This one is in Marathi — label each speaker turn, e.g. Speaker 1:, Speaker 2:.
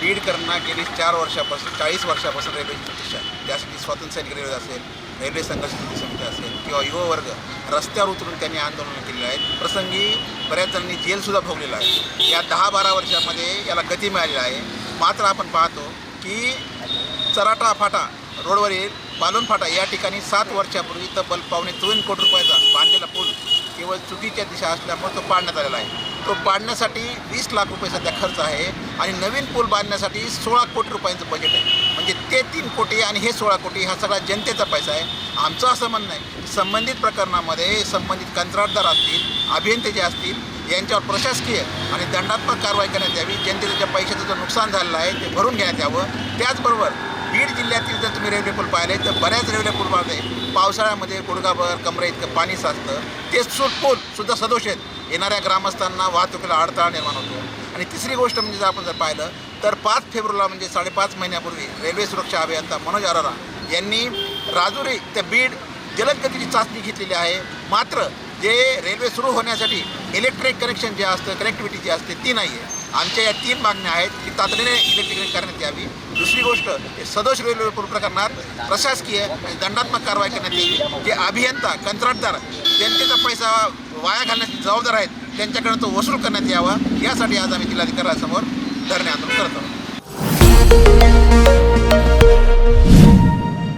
Speaker 1: बीड करणं गेली चार वर्षापासून चाळीस वर्षापासून रेल्वेची प्रतिष्ठा त्यासाठी स्वातंत्र्य सैनिक रेल्वे असेल रेल्वे संघर्ष कृती समिती असेल किंवा युवा वर्ग रस्त्यावर उतरून त्यांनी आंदोलन केलेलं आहे. प्रसंगी बऱ्याच जणांनी जेलसुद्धा भोगलेला आहे. या दहा बारा वर्षामध्ये याला गती मिळालेली आहे. मात्र आपण पाहतो की चराटा फाटा रोडवरील बालून फाटा या ठिकाणी सात वर्षापूर्वी तब्बल पावणे दोन कोटी रुपयाचा बांधलेला पूल केवळ चुकीच्या दिशा असल्यामुळे तो पाडण्यात आलेला आहे. तो पाडण्यासाठी वीस लाख रुपये सध्या खर्च आहे आणि नवीन पूल बांधण्यासाठी सोळा कोटी रुपयांचं बजेट आहे. म्हणजे ते तीन कोटी आणि हे सोळा कोटी हा सगळा जनतेचा पैसा आहे. आमचं असं म्हणणं आहे की संबंधित प्रकरणामध्ये संबंधित कंत्राटदार असतील अभियंते जे असतील यांच्यावर प्रशासकीय आणि दंडात्मक कारवाई करण्यात यावी. जनतेचं ज्या पैशाचं जे नुकसान झालेलं आहे ते भरून घेण्यात यावं. त्याचबरोबर बीड जिल्ह्यातील जर तुम्ही रेल्वे पूल पाहिले तर बऱ्याच रेल्वे पूलमध्ये पावसाळ्यामध्ये गुडघाभर कमरे इतकं पाणी साचतं. ते सु पूल सुद्धा सदोष आहेत. येणाऱ्या ग्रामस्थांना वाहतुकीला अडथळा निर्माण होतो. आणि तिसरी गोष्ट म्हणजे जर आपण जर पाहिलं तर पाच फेब्रुवारीला म्हणजे साडेपाच महिन्यापूर्वी रेल्वे सुरक्षा अभियंता मनोज अरोरा यांनी राजुरी ते बीड जलदगतीची चाचणी घेतलेली आहे. मात्र जे रेल्वे सुरू होण्यासाठी इलेक्ट्रिक कनेक्शन जे असतं कनेक्टिव्हिटी जी असते ती नाही आहे आमच्या या तीन मागण्या आहेत की तातडीने इलेक्ट्रिक करण्यात यावी. दुसरी गोष्ट हे सदोष रेल्वे प्रकरणात प्रशासकीय आणि दंडात्मक कारवाई करण्यात यावी. जे अभियंता कंत्राटदार जनतेचा पैसा वाया घालण्याची जबाबदार आहेत. त्यांच्याकडे तो वसूल करण्यात यावा. यासाठी आज आम्ही जिल्हाधिकाऱ्यासमोर धरणे आंदोलन करत